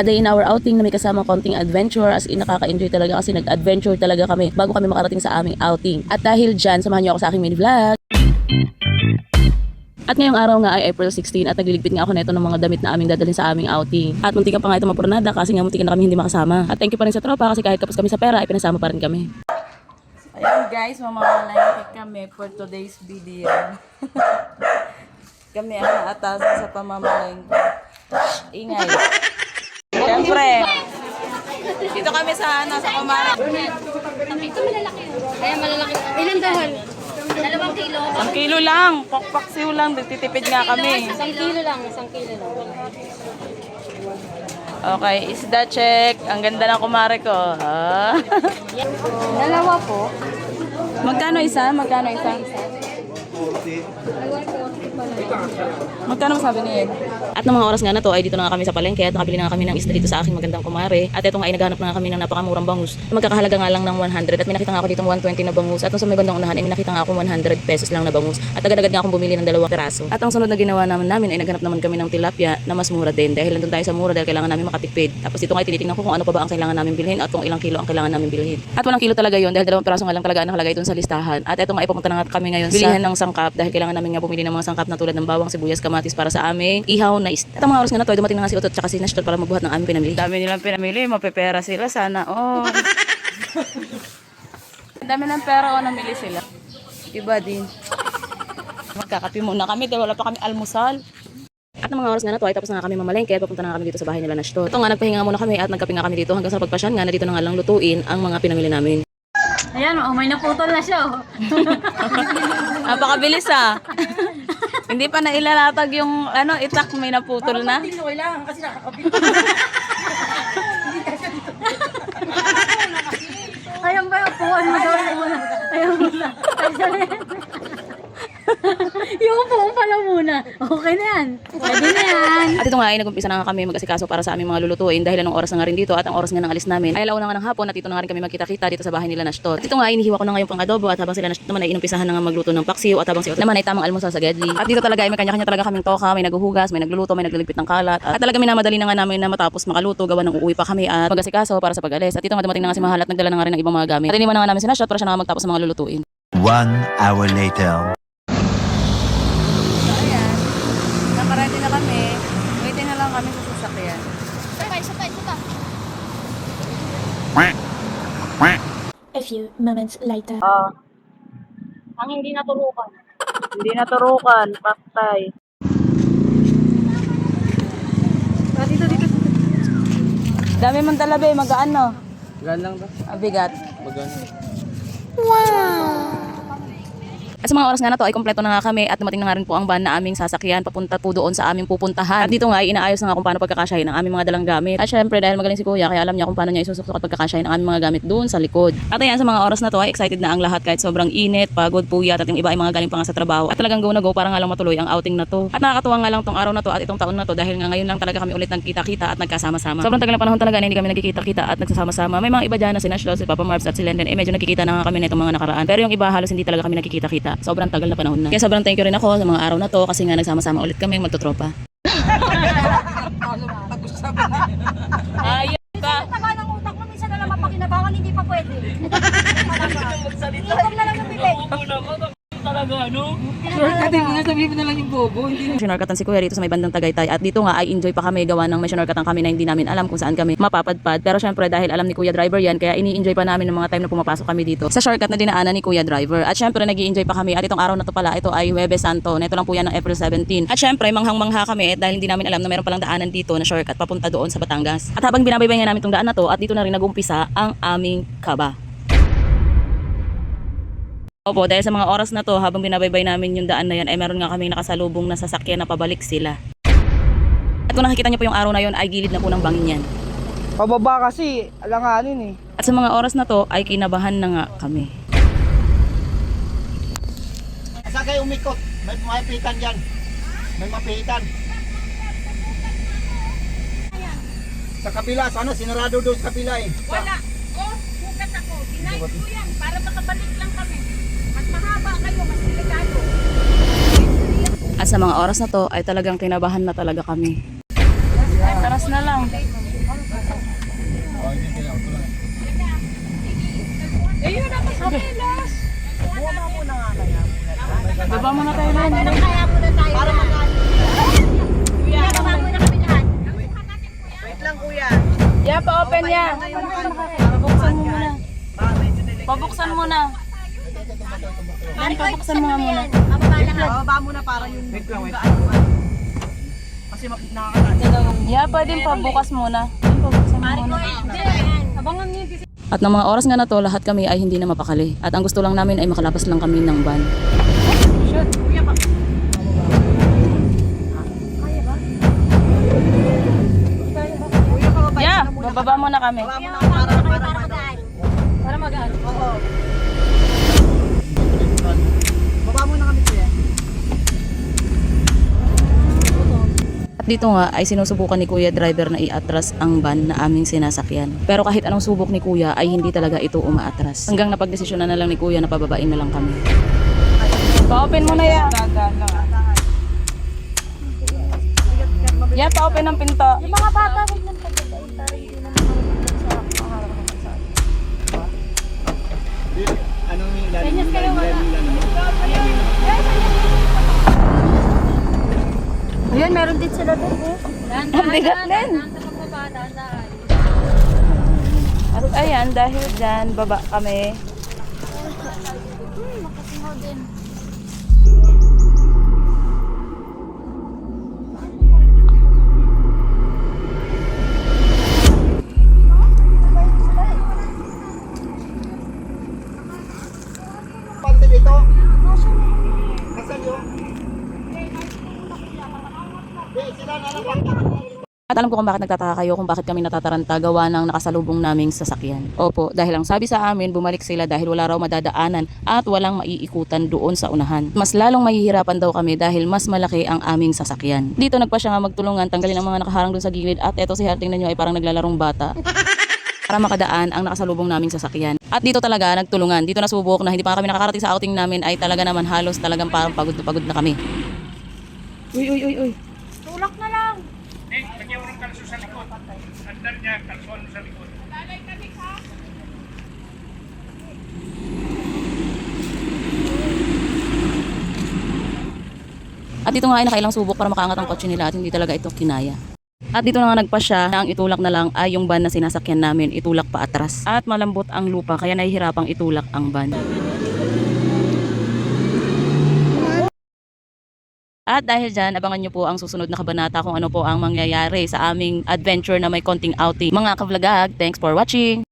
a day in our outing na may kasama konting adventure as in nakaka-enjoy talaga kasi nag-adventure talaga kami bago kami makarating sa aming outing. At dahil dyan, samahan niyo ako sa aking mini vlog. At ngayong araw nga ay April 16 at nagliligpit nga ako nito ng mga damit na aming dadalhin sa aming outing. At muntikan pa nga ito mapurnada kasi nga muntikan na kami hindi makasama. At thank you pa rin sa tropa kasi kahit kapos kami sa pera ay pinasama pa rin kami. Ayan guys, mamamalengke kami for today's video. kami ang naatasan sa pamamalengke. Ingay. Dito kami sa ano, sa Kumare. Ito malalaki. Kaya malalaki. Ilan dahon? Dalawang kilo. Isang kilo lang, pakpaksiw lang, titipid nga kami. Isang kilo lang. Isang kilo lang. Okay, isda check. Ang ganda ng kumare ko. Ha? Dalawa po. Magkano isa? Magkano isa? Magkano masabi niya At ng mga oras nga na to ay dito na nga kami sa palengke at nakabili na nga kami ng isda dito sa aking magandang kumare. At ito nga ay naghanap na nga kami ng napakamurang bangus. Magkakahalaga nga lang ng 100 at may nakita nga ako dito 120 na bangus. At nung sa may bandang unahan ay may nakita nga ako 100 pesos lang na bangus. At agad-agad nga akong bumili ng dalawang peraso. At ang sunod na ginawa naman namin ay naghanap naman kami ng tilapia na mas mura din. Dahil nandun tayo sa mura dahil kailangan namin makatipid. Tapos dito nga ay tinitingnan ko kung ano pa ba ang kailangan namin bilhin at kung ilang kilo ang kailangan namin bilhin. At walang kilo talaga yon dahil dalawang peraso nga lang talaga ang nakalagay dun sa listahan. At ito nga ay pupunta na nga kami ngayon bilihan ng sangkap dahil kailangan namin nga bumili ng mga sangkap na tulad ng bawang, sibuyas, kamatis para sa aming ihaw na isda. At ang mga oras nga na to ay dumating na nga si Otot at si Nestor para magbuhat ng aming pinamili. Dami nilang pinamili, mapepera sila sana. Oh. dami ng pera o namili sila. Iba din. Magkakapi muna kami dahil wala pa kami almusal. At ng mga oras nga na to ay tapos na nga kami mamalengke at papunta na nga kami dito sa bahay nila Nestor. Ito nga nagpahinga muna kami at nagkape nga kami dito hanggang sa pagpasyan nga na dito na nga lang lutuin ang mga pinamili namin. Ayan, oh, may naputol na siya. Oh. Napakabilis ah. Hindi pa nailalatag yung ano, itak may naputol na. Ayan ba yung upuan mo daw muna? Ayan muna. Ay, sorry. yung upuan pala muna. Okay na yan. Pwede na yan. At ito nga ay nag-umpisa na nga kami mag-asikaso para sa aming mga lulutuin dahil anong oras na nga rin dito at ang oras nga ng alis namin ay alaw na nga ng hapon at dito na nga rin kami magkita-kita dito sa bahay nila Nestor. At ito nga ay inihiwa ko na nga yung pang-adobo at habang sila Nestor naman ay inumpisahan na nga magluto ng paksiw at habang si naman ay tamang almusal sa Gedli. At dito talaga ay may kanya-kanya talaga kaming toka, may naghuhugas, may nagluluto, may nagliligpit ng kalat. At talaga minamadali na nga namin na matapos makaluto gawa ng uuwi pa kami at mag-asikaso para sa pag-alis. At dito nga dumating na nga si Mahal at nagdala na nga rin ng ibang mga gamit. At iniwan na nga namin si Nestor para siya na nga magtapos sa mga lulutuin. One hour later. Ayan. Nakaredy na kami. Waiting na lang kami sa sasakyan. Sabay, sabay, sabay. A few moments later. Ah, Ang hindi naturukan. hindi naturukan. Paktay. Ah, dito, dito. Dami mong talabe, magaan no? Gaan lang ba? Ah, bigat. Magaan. At sa mga oras nga na to ay kompleto na nga kami at dumating na nga rin po ang van na aming sasakyan papunta po doon sa aming pupuntahan. At dito nga ay inaayos na nga kung paano pagkakasyahin ang aming mga dalang gamit. At syempre dahil magaling si Kuya kaya alam niya kung paano niya isusukot at pagkakasyahin ang aming mga gamit doon sa likod. At ayan sa mga oras na to ay excited na ang lahat kahit sobrang init, pagod, puyat at yung iba ay mga galing pa nga sa trabaho. At talagang go na go para nga lang matuloy ang outing na to. At nakakatuwa nga lang tong araw na to at itong taon na to dahil nga ngayon lang talaga kami ulit nagkita-kita at nagkasama-sama. Sobrang tagal na panahon talaga na hindi kami nagkikita-kita at nagsasama-sama. May mga iba dyan na si Nash si Papa Marbs at si Lenden eh medyo nagkikita na nga kami nitong mga nakaraan. Pero yung iba halos hindi talaga kami nagkikita-kita. Sobrang tagal na panahon na. Kaya sobrang thank you rin ako sa mga araw na to kasi nga nagsama-sama ulit kami magtotropa. Ayun ka. Tama ng utak mo, minsan na lang mapakinabangan, hindi pa pwede. Ikom na lang yung bibig. Shortcut, hindi nga sabihin mo na lang yung bobo. Hindi Sinarkatan si Kuya dito sa may bandang Tagaytay at dito nga ay enjoy pa kami gawa ng may sinarkatan kami na hindi namin alam kung saan kami mapapadpad. Pero syempre dahil alam ni Kuya Driver yan kaya ini-enjoy pa namin ng mga time na pumapasok kami dito sa shortcut na dinaanan ni Kuya Driver. At syempre nag enjoy pa kami at itong araw na to pala ito ay Huwebes Santo. Neto lang po yan ng April 17. At syempre manghang-mangha kami at dahil hindi namin alam na meron palang daanan dito na shortcut papunta doon sa Batangas. At habang binabaybay namin itong daan na to at dito na rin nag-umpisa ang aming kaba. Opo, dahil sa mga oras na to, habang binabaybay namin yung daan na yan, ay meron nga kaming nakasalubong na sasakyan na pabalik sila. At kung nakikita niyo po yung araw na yon ay gilid na po ng bangin yan. Pababa kasi, alanganin eh. At sa mga oras na to, ay kinabahan na nga kami. Kayo umikot? May mapitan dyan. May mapitan. Sa kabila, sa ano, sinarado doon sa kabila eh. Wala. Oh, bukas ako. Dinayin ko yan para makabalik lang kami. Mahaba kayo, mas delikado. At sa mga oras na to, ay talagang kinabahan na talaga kami. Ay, taras na lang. Ayun na pasabelas. Baba mo na tayo lang. Kaya muna tayo. Para mag- Kuya, baba muna kami lahat. Ya, pa-open niya. Pabuksan mo muna. Pabuksan mo na. Yan, pabuksan mo nga muna. Mababa lahat. Ya, pwedeng pabukas muna. Yan, pabuksan mo muna. Abangan niyo. At ng mga oras nga na to, lahat kami ay hindi na mapakali. At ang gusto lang namin ay makalabas lang kami ng van. Yeah, bababa mo na kami. Para magaan. At dito nga ay sinusubukan ni Kuya Driver na iatras ang van na aming sinasakyan. Pero kahit anong subok ni Kuya ay hindi talaga ito umaatras. Hanggang napagdesisyonan na lang ni Kuya na pababain na lang kami. Pa-open mo na ya. Dahan lang ah. Ya, pa-open ang pinto. Yung mga bata, meron din sila doon. eh. Ang bigat din. At ayan, dahil dyan, baba kami. Makasingaw din. Alam ko kung bakit nagtataka kayo kung bakit kami natataranta gawa ng nakasalubong naming sasakyan. Opo, dahil ang sabi sa amin, bumalik sila dahil wala raw madadaanan at walang maiikutan doon sa unahan. Mas lalong mahihirapan daw kami dahil mas malaki ang aming sasakyan. Dito nagpa siya nga magtulungan, tanggalin ang mga nakaharang doon sa gilid at eto si Harting na nyo ay parang naglalarong bata. para makadaan ang nakasalubong naming sasakyan. At dito talaga nagtulungan. Dito nasubok na hindi pa kami nakakarating sa outing namin ay talaga naman halos talagang parang pagod na pagod na kami. Uy, uy, uy, uy. Tulak na lang. At dito nga ay nakailang subok para makaangat ang kotse nila at hindi talaga ito kinaya. At dito na nga nagpa siya na ang itulak na lang ay yung van na sinasakyan namin itulak pa atras. At malambot ang lupa kaya nahihirapang itulak ang van. At dahil dyan, abangan nyo po ang susunod na kabanata kung ano po ang mangyayari sa aming adventure na may konting outing. Mga kavlagag, thanks for watching!